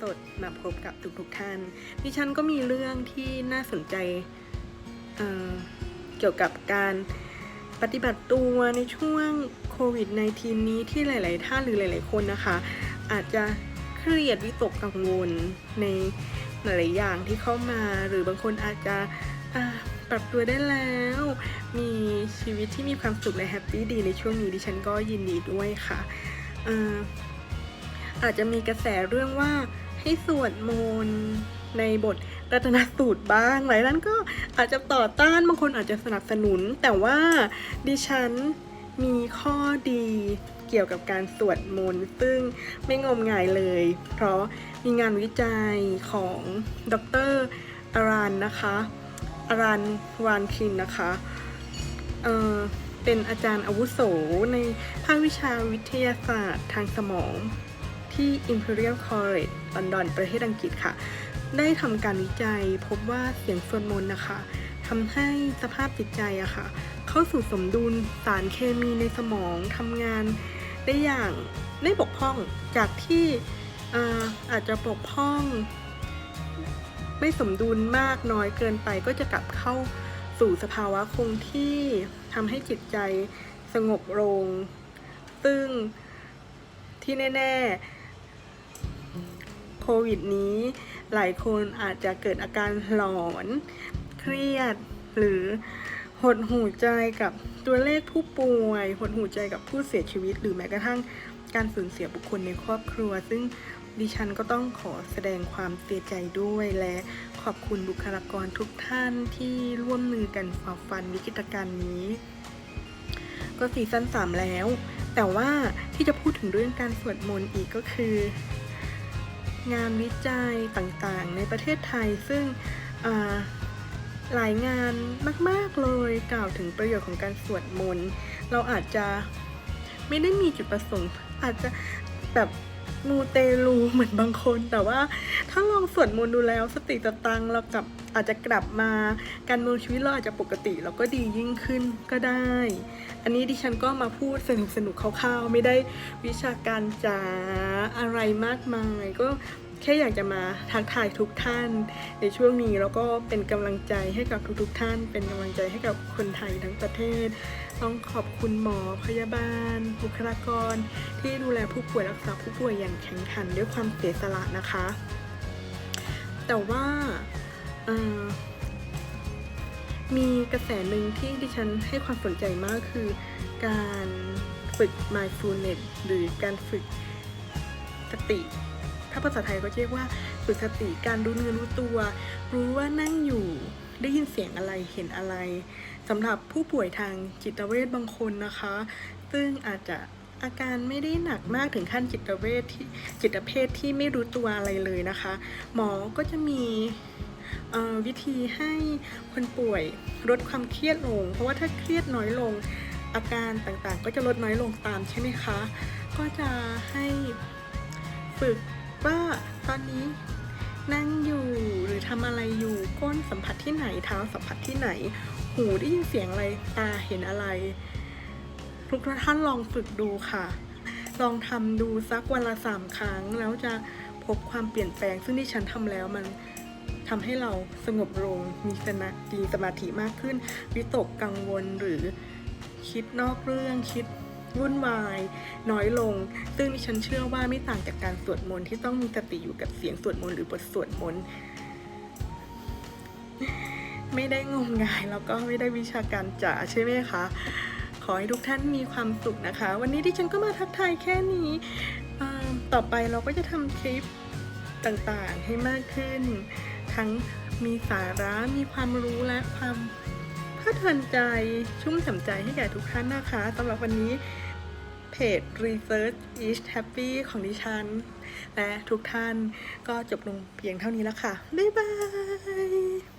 สดมาพบกับทุกๆท่าน ดิฉันก็มีเรื่องที่น่าสนใจเเกี่ยวกับการปฏิบัติตัวในช่วงโควิด -19 นี้ที่หลาย ๆ ท่านหรือหลาย ๆ คนนะคะ อาจจะเครียดวิตกกังวลในหลาย ๆ อย่างที่เข้ามา หรือบางคนอาจจะปรับตัวได้แล้ว มีชีวิตที่มีความสุขและแฮปปี้ดีในช่วงนี้ดิฉันก็ยินดีด้วยค่ะ อาจจะมีกระแสเรื่องว่าให้สวดมนต์ในบทรัตนสูตรบ้างหลายท่านก็อาจจะต่อต้านบางคนอาจจะสนับสนุน แต่ว่าดิฉันมีข้อดีเกี่ยวกับการสวดมนต์ซึ่งไม่งมงายเลย เพราะมีงานวิจัยของดรอารันนะคะอารันวานคินนะคะเอ่อเป็นอาจารย์อาวุโสในภาควิชาวิทยาศาสตร์ทางสมอง ที่ Imperial College ลอนดอน ประเทศอังกฤษค่ะ ได้ทำการวิจัยพบว่าเสียงสวดมนต์นะคะทำให้สภาพจิตใจอะค่ะ เข้าสู่สมดุลสารเคมีในสมองทำงาน ได้อย่างไม่บกพร่องจากที่อ่าอาจจะบกพร่อง ไม่สมดุลมากน้อยเกินไปก็จะกลับเข้าสู่สภาวะคงที่ทำให้จิตใจสงบลงซึ่งที่แน่ ๆ ควิดนี้ หลายคนอาจจะเกิดอาการหลอน เครียด หรือหดหูใจกับตัวเลขผู้ป่วย หดหูใจกับผู้เสียชีวิต หรือแม้กระทั่งการสูญเสียบุคคลในครอบครัว ซึ่งดิฉันก็ต้องขอแสดงความเสียใจด้วย และขอบคุณบุคลากรทุกท่านที่ร่วมมือกันฝ่าฟันวิกฤตการณ์นี้ ก็ซีซั่นสามแล้ว แต่ว่าที่จะพูดถึงเรื่องการสวดมนต์อีกก็คือ งานวิจัยต่างๆ ในประเทศไทย ซึ่งหลายงานมาก ๆ เลยกล่าวถึงประโยชน์ของการสวดมนต์ เราอาจจะไม่ได้มีจุดประสงค์ อาจจะแบบ มูเตลูเหมือนบางคน แต่ว่าถ้าลองสวดมนต์ดูแล้ว สติสตังเรากลับอาจจะกลับมาการมืองชีวิตเราอาจจะปกติแล้วก็ดียิ่งขึ้นก็ได้ อันนี้ดิฉันก็มาพูดสนุกสนุกๆคร่าวๆ ไม่ได้วิชาการจ๋าอะไรมากมาย ก็ แค่อยากจะมาทักทายทุกท่านในช่วงนี้แล้วก็เป็นกำลังใจให้กับทุกๆท่าน เป็นกำลังใจให้กับคนไทยทั้งประเทศ ต้องขอบคุณหมอพยาบาล บุคลากร ที่ดูแลผู้ป่วยรักษาผู้ป่วยอย่างแข็งขันด้วยความเสียสละนะคะ แต่ว่ามีกระแสหนึ่งที่ดิฉันให้ความสนใจมากคือการฝึก mindfulness หรือการฝึกสติ ถ้าภาษาไทยก็เรียกว่าฝึกสติการรู้เนื้อรู้ตัว รู้ว่านั่งอยู่ได้ยินเสียงอะไรเห็นอะไรสำหรับผู้ป่วยทางจิตเวชบางคนนะคะ ซึ่งอาจจะอาการไม่ได้หนักมากถึงขั้นจิตเวชที่จิตเภทที่ไม่รู้ตัวอะไรเลยนะคะ หมอก็จะมีวิธีให้คนป่วยลดความเครียดลง เพราะว่าถ้าเครียดน้อยลงอาการต่างๆ ก็จะลดน้อยลงตามใช่ไหมคะ ก็จะให้ฝึก ว่าตอนนี้นั่งอยู่หรือทำอะไรอยู่ก้นสัมผัสที่ไหนเท้าสัมผัสที่ไหน หูได้ยินเสียงอะไรตาเห็นอะไร ทุกท่านลองฝึกดูค่ะ ลองทำดูสักวันละสามครั้ง แล้วจะพบความเปลี่ยนแปลง ซึ่งที่ฉันทำแล้วมันทำให้เราสงบลงมีสมาธิสมาธิมากขึ้น วิตกกังวลหรือคิดนอกเรื่องคิด วุ่นวาย น้อยลง ซึ่งดิฉันเชื่อว่าไม่ต่างจากการสวดมนต์ที่ต้องมีสติอยู่กับเสียงสวดมนต์หรือบทสวดมนต์ไม่ได้งมงายแล้วก็ไม่ได้วิชาการจ๋าใช่ไหมคะ ขอให้ทุกท่านมีความสุขนะคะ วันนี้ดิฉันก็มาทักทายแค่นี้ต่อไปเราก็จะทำคลิปต่างๆให้มากขึ้น ทั้งมีสาระมีความรู้และความ เพลิดเพลินใจชุ่มฉ่ำใจให้แก่ทุกท่านนะคะสำหรับวันนี้เพจ Research is Happy ของดิฉัน และทุกท่านก็จบลงเพียงเท่านี้แล้วค่ะ บ๊ายบาย